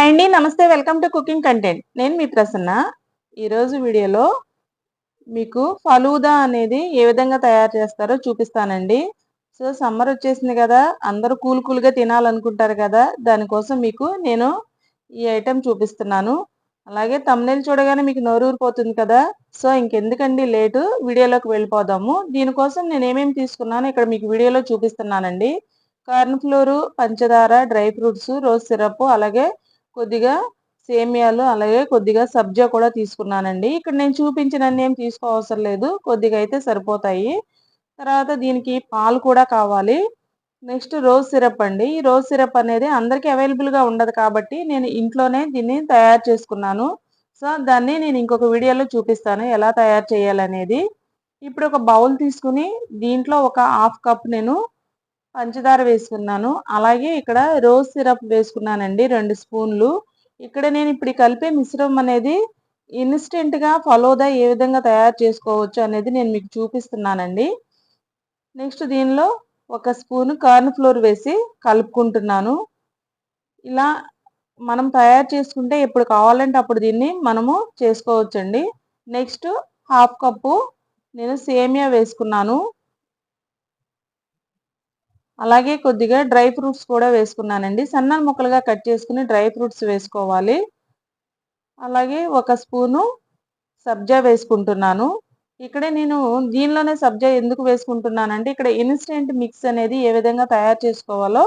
Hi అండి నమస్తే. Welcome to cooking content. నేను మీ ప్రసన్న. ఈరోజు వీడియోలో మీకు ఫలూదా అనేది ఏ విధంగా తయారు చేస్తారో చూపిస్తానండి. సో సమ్మర్ వచ్చేసింది కదా అందరూ కూల్ కూల్గా తినాలనుకుంటారు కదా దానికోసం మీకు నేను ఈ ఐటెం చూపిస్తున్నాను. అలాగే తమ్నేలు చూడగానే మీకు నోరూరిపోతుంది కదా సో ఇంకెందుకండి లేటు వీడియోలోకి వెళ్ళిపోదాము. దీనికోసం నేను ఏమేమి తీసుకున్నాను ఇక్కడ మీకు వీడియోలో చూపిస్తున్నానండి. కార్న్ ఫ్లోరు పంచదార డ్రై ఫ్రూట్స్ రోజ్ సిరప్ అలాగే కొద్దిగా సేమియాలు అలాగే కొద్దిగా సబ్జా కూడా తీసుకున్నానండి. ఇక్కడ నేను చూపించినన్ని ఏం తీసుకోవసరం లేదు. కొద్దిగా అయితే సరిపోతాయి. తర్వాత దీనికి పాలు కూడా కావాలి. నెక్స్ట్ రోజ్ సిరప్ అండి. ఈ రోజ్ సిరప్ అనేది అందరికీ అవైలబుల్గా ఉండదు కాబట్టి నేను ఇంట్లోనే దీన్ని తయారు చేసుకున్నాను. సో దాన్ని నేను ఇంకొక వీడియోలో చూపిస్తాను ఎలా తయారు చేయాలనేది. ఇప్పుడు ఒక బౌల్ తీసుకుని దీంట్లో ఒక హాఫ్ కప్ నేను పంచదార వేసుకున్నాను. అలాగే ఇక్కడ రోజ్ సిరప్ వేసుకున్నానండి రెండు స్పూన్లు. ఇక్కడ నేను ఇప్పుడు కలిపే మిశ్రమం అనేది ఇన్స్టెంట్గా ఫలోదా ఏ విధంగా తయారు చేసుకోవచ్చు అనేది నేను మీకు చూపిస్తున్నానండి. నెక్స్ట్ దీనిలో ఒక స్పూన్ కార్న్ ఫ్లోర్ వేసి కలుపుకుంటున్నాను. ఇలా మనం తయారు చేసుకుంటే ఎప్పుడు కావాలంటే అప్పుడు దీన్ని మనము చేసుకోవచ్చండి. నెక్స్ట్ హాఫ్ కప్పు నేను సేమియా వేసుకున్నాను. అలాగే కొద్దిగా డ్రై ఫ్రూట్స్ కూడా వేసుకున్నానండి. సన్న ముక్కలుగా కట్ చేసుకుని డ్రై ఫ్రూట్స్ వేసుకోవాలి. అలాగే ఒక స్పూను సబ్జా వేసుకుంటున్నాను. ఇక్కడే నేను దీనిలోనే సబ్జా ఎందుకు వేసుకుంటున్నానంటే ఇక్కడ ఇన్స్టెంట్ మిక్స్ అనేది ఏ విధంగా తయారు చేసుకోవాలో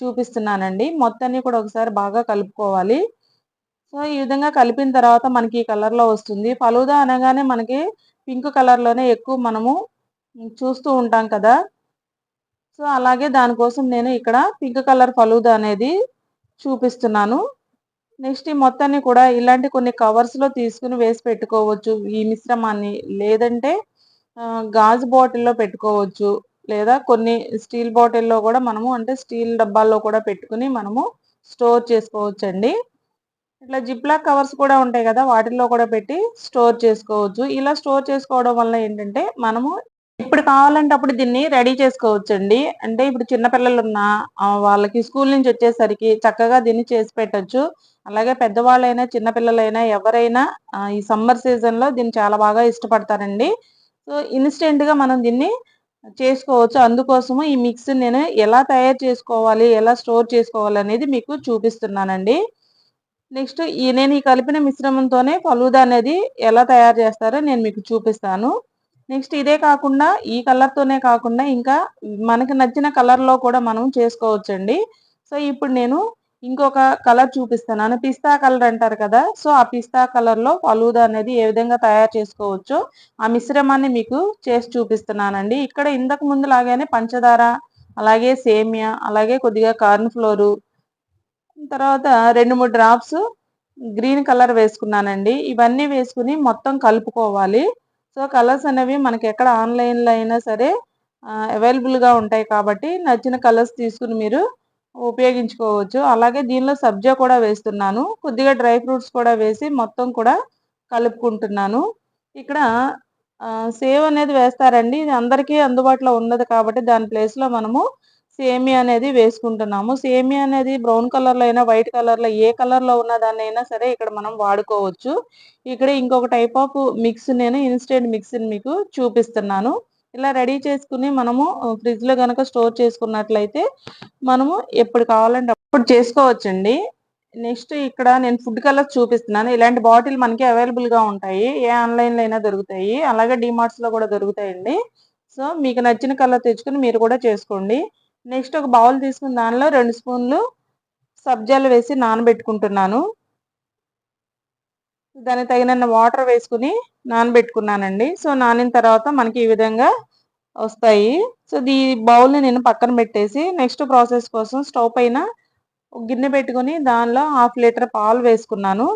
చూపిస్తున్నానండి. మొత్తాన్ని కూడా ఒకసారి బాగా కలుపుకోవాలి. సో ఈ విధంగా కలిపిన తర్వాత మనకి ఈ కలర్లో వస్తుంది. ఫలూదా అనగానే మనకి పింక్ కలర్లోనే ఎక్కువ మనము చూస్తూ ఉంటాం కదా. సో అలాగే దానికోసం నేను ఇక్కడ పింక్ కలర్ ఫలూదా అనేది చూపిస్తున్నాను. నెక్స్ట్ ఈ మొత్తాన్ని కూడా ఇలాంటి కొన్ని కవర్స్లో తీసుకుని వేసి పెట్టుకోవచ్చు. ఈ మిశ్రమాన్ని లేదంటే గాజు బాటిల్లో పెట్టుకోవచ్చు. లేదా కొన్ని స్టీల్ బాటిల్లో కూడా మనము అంటే స్టీల్ డబ్బాల్లో కూడా పెట్టుకుని మనము స్టోర్ చేసుకోవచ్చు అండి ఇట్లా జిప్లాక్ కవర్స్ కూడా ఉంటాయి కదా వాటిల్లో కూడా పెట్టి స్టోర్ చేసుకోవచ్చు. ఇలా స్టోర్ చేసుకోవడం వల్ల ఏంటంటే మనము ఇప్పుడు కావాలంటే అప్పుడు దీన్ని రెడీ చేసుకోవచ్చండి. అంటే ఇప్పుడు చిన్నపిల్లలు ఉన్న వాళ్ళకి స్కూల్ నుంచి వచ్చేసరికి చక్కగా దీన్ని చేసి పెట్టచ్చు. అలాగే పెద్దవాళ్ళైనా చిన్నపిల్లలైనా ఎవరైనా ఈ సమ్మర్ సీజన్లో దీన్ని చాలా బాగా ఇష్టపడతారండి. సో ఇన్స్టెంట్గా మనం దీన్ని చేసుకోవచ్చు. అందుకోసము ఈ మిక్స్ నేను ఎలా తయారు చేసుకోవాలి ఎలా స్టోర్ చేసుకోవాలి అనేది మీకు చూపిస్తున్నానండి. నెక్స్ట్ ఈ నేను ఈ కలిపిన మిశ్రమంతోనే ఫలూదా అనేది ఎలా తయారు చేస్తారో నేను మీకు చూపిస్తాను. నెక్స్ట్ ఇదే కాకుండా ఈ కలర్తోనే కాకుండా ఇంకా మనకి నచ్చిన కలర్లో కూడా మనం చేసుకోవచ్చండి. సో ఇప్పుడు నేను ఇంకొక కలర్ చూపిస్తున్నాను పిస్తా కలర్ అంటారు కదా సో ఆ పిస్తా కలర్లో ఫలూదా అనేది ఏ విధంగా తయారు చేసుకోవచ్చో ఆ మిశ్రమాన్ని మీకు చేసి చూపిస్తున్నానండి. ఇక్కడ ఇంతకు ముందు లాగానే పంచదార అలాగే సేమియా అలాగే కొద్దిగా కార్న్ ఫ్లోరు తర్వాత రెండు మూడు డ్రాప్స్ గ్రీన్ కలర్ వేసుకున్నానండి. ఇవన్నీ వేసుకుని మొత్తం కలుపుకోవాలి. సో కలర్స్ అనేవి మనకి ఎక్కడ ఆన్లైన్లో అయినా సరే అవైలబుల్గా ఉంటాయి కాబట్టి నచ్చిన కలర్స్ తీసుకుని మీరు ఉపయోగించుకోవచ్చు. అలాగే దీనిలో సబ్జా కూడా వేస్తున్నాను. కొద్దిగా డ్రై ఫ్రూట్స్ కూడా వేసి మొత్తం కూడా కలుపుకుంటున్నాను. ఇక్కడ సేవ్ అనేది వేస్తారండి. ఇది అందరికీ అందుబాటులో ఉన్నది కాబట్టి దాని ప్లేస్లో మనము సేమియా అనేది వేసుకుంటున్నాము. సేమియా అనేది బ్రౌన్ కలర్లో అయినా వైట్ కలర్లో ఏ కలర్లో ఉన్న దాన్ని అయినా సరే ఇక్కడ మనం వాడుకోవచ్చు. ఇక్కడ ఇంకొక టైప్ ఆఫ్ మిక్స్ నేను ఇన్స్టెంట్ మిక్స్ని మీకు చూపిస్తున్నాను. ఇలా రెడీ చేసుకుని మనము ఫ్రిడ్జ్లో కనుక స్టోర్ చేసుకున్నట్లయితే మనము ఎప్పుడు కావాలంటే అప్పుడు చేసుకోవచ్చండి. నెక్స్ట్ ఇక్కడ నేను ఫుడ్ కలర్స్ చూపిస్తున్నాను. ఇలాంటి బాటిల్ మనకి అవైలబుల్గా ఉంటాయి. ఏ ఆన్లైన్లో అయినా దొరుకుతాయి. అలాగే డిమార్ట్స్లో కూడా దొరుకుతాయండి. సో మీకు నచ్చిన కలర్ తెచ్చుకుని మీరు కూడా చేసుకోండి. నెక్స్ట్ ఒక బౌల్ తీసుకుని దానిలో రెండు స్పూన్లు సబ్జాలు వేసి నానబెట్టుకుంటున్నాను. దానికి తగినన్న వాటర్ వేసుకుని నానబెట్టుకున్నానండి. సో నానిన తర్వాత మనకి ఈ విధంగా వస్తాయి. సో ఈ బౌల్ని నేను పక్కన పెట్టేసి నెక్స్ట్ ప్రాసెస్ కోసం స్టవ్ పైన గిన్నె పెట్టుకుని దానిలో హాఫ్ లీటర్ పాలు వేసుకున్నాను.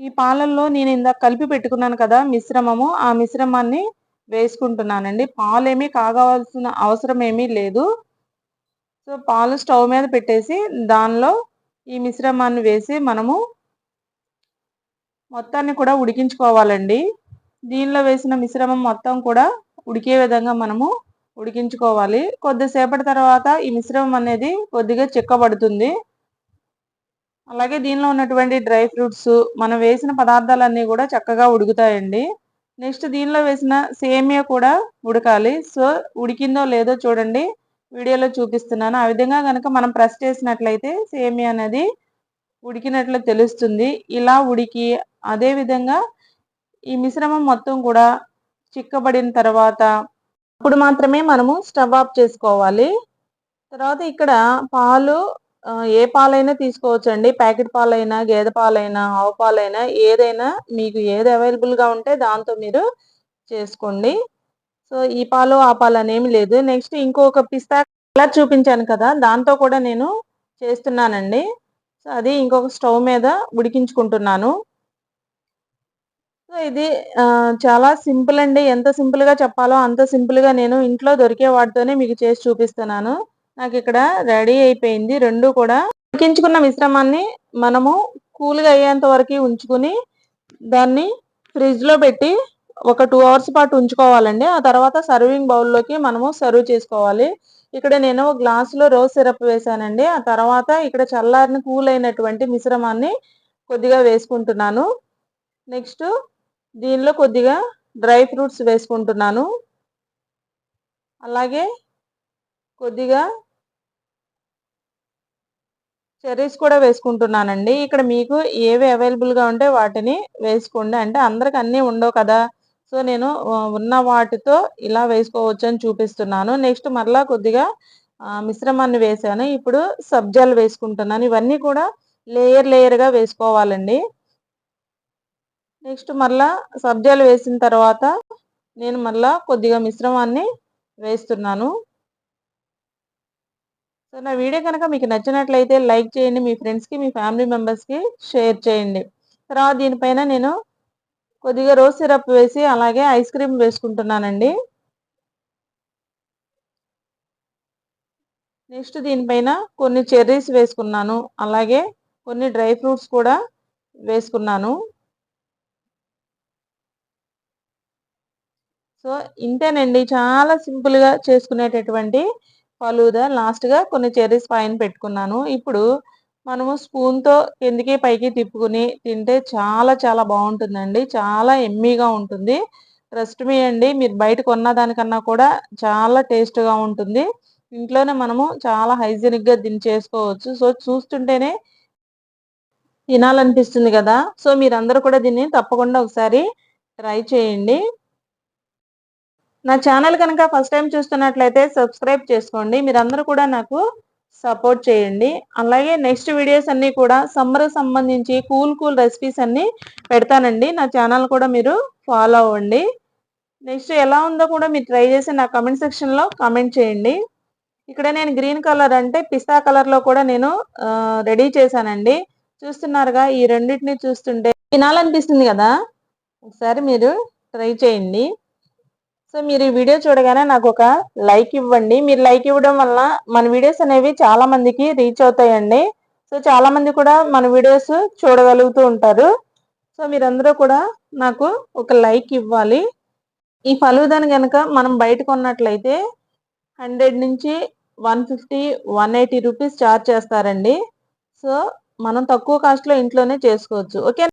ఈ పాలల్లో నేను ఇందాక కలిపి పెట్టుకున్నాను కదా మిశ్రమము ఆ మిశ్రమాన్ని వేసుకుంటున్నానండి. పాలు ఏమీ కాగవలసిన అవసరం ఏమీ లేదు. సో పాలు స్టవ్ మీద పెట్టేసి దానిలో ఈ మిశ్రమాన్ని వేసి మనము మొత్తాన్ని కూడా ఉడికించుకోవాలండి. దీనిలో వేసిన మిశ్రమం మొత్తం కూడా ఉడికే విధంగా మనము ఉడికించుకోవాలి. కొద్దిసేపటి తర్వాత ఈ మిశ్రమం అనేది కొద్దిగా చిక్కబడుతుంది. అలాగే దీనిలో ఉన్నటువంటి డ్రై ఫ్రూట్స్ మనం వేసిన పదార్థాలన్నీ కూడా చక్కగా ఉడుకుతాయండి. నెక్స్ట్ దీనిలో వేసిన సేమియా కూడా ఉడకాలి. సో ఉడికిందో లేదో చూడండి. వీడియోలో చూపిస్తున్నాను. ఆ విధంగా కనుక మనం ప్రెస్ చేసినట్లయితే సేమియా అనేది ఉడికినట్లు తెలుస్తుంది. ఇలా ఉడికి అదే విధంగా ఈ మిశ్రమం మొత్తం కూడా చిక్కబడిన తర్వాత అప్పుడు మాత్రమే మనము స్టవ్ ఆఫ్ చేసుకోవాలి. తర్వాత ఇక్కడ పాలు ఏ పాలైనా తీసుకోవచ్చు అండి ప్యాకెట్ పాలైనా గేదె పాలైనా ఆవు పాలైనా ఏదైనా మీకు ఏది అవైలబుల్గా ఉంటే దాంతో మీరు చేసుకోండి. సో ఈ పాలు ఆ పాలు అనేమి లేదు. నెక్స్ట్ ఇంకొక పిస్తా కలర్ చూపించాను కదా దాంతో కూడా నేను చేస్తున్నానండి. సో అది ఇంకొక స్టవ్ మీద ఉడికించుకుంటున్నాను. సో ఇది చాలా సింపుల్ అండి. ఎంత సింపుల్గా చెప్పాలో అంత సింపుల్గా నేను ఇంట్లో దొరికే వాటితోనే మీకు చేసి చూపిస్తున్నాను. నాకు ఇక్కడ రెడీ అయిపోయింది. రెండు కూడా ఉడికించుకున్న మిశ్రమాన్ని మనము కూల్గా అయ్యేంత వరకు ఉంచుకుని దాన్ని ఫ్రిడ్జ్లో పెట్టి ఒక టూ అవర్స్ పాటు ఉంచుకోవాలండి. ఆ తర్వాత సర్వింగ్ బౌల్లోకి మనము సర్వ్ చేసుకోవాలి. ఇక్కడ నేను గ్లాసులో రోజ్ సిరప్ వేసానండి ఆ తర్వాత ఇక్కడ చల్లారిని కూల్ అయినటువంటి మిశ్రమాన్ని కొద్దిగా వేసుకుంటున్నాను. నెక్స్ట్ దీనిలో కొద్దిగా డ్రై ఫ్రూట్స్ వేసుకుంటున్నాను. అలాగే కొద్దిగా చెర్రీస్ కూడా వేసుకుంటున్నానండి. ఇక్కడ మీకు ఏవి అవైలబుల్గా ఉంటే వాటిని వేసుకోండి. అంటే అందరికి అన్నీ ఉండవు కదా. సో నేను ఉన్న వాటితో ఇలా వేసుకోవచ్చు అని చూపిస్తున్నాను. నెక్స్ట్ మరలా కొద్దిగా మిశ్రమాన్ని వేసాను. ఇప్పుడు సబ్జాలు వేసుకుంటున్నాను. ఇవన్నీ కూడా లేయర్ లేయర్గా వేసుకోవాలండి. నెక్స్ట్ మరలా సబ్జాలు వేసిన తర్వాత నేను మరలా కొద్దిగా మిశ్రమాన్ని వేస్తున్నాను. సో నా వీడియో కనుక మీకు నచ్చినట్లయితే లైక్ చేయండి. మీ ఫ్రెండ్స్కి మీ ఫ్యామిలీ మెంబర్స్కి షేర్ చేయండి. తర్వాత దీనిపైన నేను కొద్దిగా రోజ్ సిరప్ వేసి అలాగే ఐస్ క్రీమ్ వేసుకుంటున్నానండి. నెక్స్ట్ దీనిపైన కొన్ని చెర్రీస్ వేసుకున్నాను. అలాగే కొన్ని డ్రై ఫ్రూట్స్ కూడా వేసుకున్నాను. సో ఇంతేనండి. చాలా సింపుల్గా చేసుకునేటటువంటి ఫలూదా. లాస్ట్గా కొన్ని చెర్రీస్ పైన పెట్టుకున్నాను. ఇప్పుడు మనము స్పూన్తో కిందికి పైకి తిప్పుకుని తింటే చాలా చాలా బాగుంటుందండి. చాలా ఎమ్మీగా ఉంటుంది. ట్రస్ట్ మీ అండి. మీరు బయట కొన్న దానికన్నా కూడా చాలా టేస్ట్గా ఉంటుంది. ఇంట్లోనే మనము చాలా హైజీనిక్గా దీన్ని చేసుకోవచ్చు. సో చూస్తుంటేనే తినాలనిపిస్తుంది కదా! సో మీరందరూ కూడా దీన్ని తప్పకుండా ఒకసారి ట్రై చేయండి. నా ఛానల్ కనుక ఫస్ట్ టైం చూస్తున్నట్లయితే సబ్స్క్రైబ్ చేసుకోండి. మీరందరూ కూడా నాకు సపోర్ట్ చేయండి. అలాగే నెక్స్ట్ వీడియోస్ అన్నీ కూడా సమ్మర్కి సంబంధించి కూల్ కూల్ రెసిపీస్ అన్నీ పెడతానండి. నా ఛానల్ కూడా మీరు ఫాలో అవ్వండి. నెక్స్ట్ ఎలా ఉందో కూడా మీరు ట్రై చేసి నా కమెంట్ సెక్షన్లో కమెంట్ చేయండి. ఇక్కడ నేను గ్రీన్ కలర్ అంటే పిస్తా కలర్లో కూడా నేను రెడీ చేశానండి. చూస్తున్నారుగా ఈ రెండింటిని చూస్తుంటే తినాలనిపిస్తుంది కదా? ఒకసారి మీరు ట్రై చేయండి. సో మీరు ఈ వీడియో చూడగానే నాకు ఒక లైక్ ఇవ్వండి. మీరు లైక్ ఇవ్వడం వల్ల మన వీడియోస్ అనేవి చాలా మందికి రీచ్ అవుతాయండి. సో చాలా మంది కూడా మన వీడియోస్ చూడగలుగుతూ ఉంటారు. సో మీరందరూ కూడా నాకు ఒక లైక్ ఇవ్వాలి. ఈ ఫలూదాని కనుక మనం బయట కొన్నట్లయితే హండ్రెడ్ నుంచి one fifty one eighty rupees charge చేస్తారండి. సో మనం తక్కువ కాస్ట్లో ఇంట్లోనే చేసుకోవచ్చు. ఓకే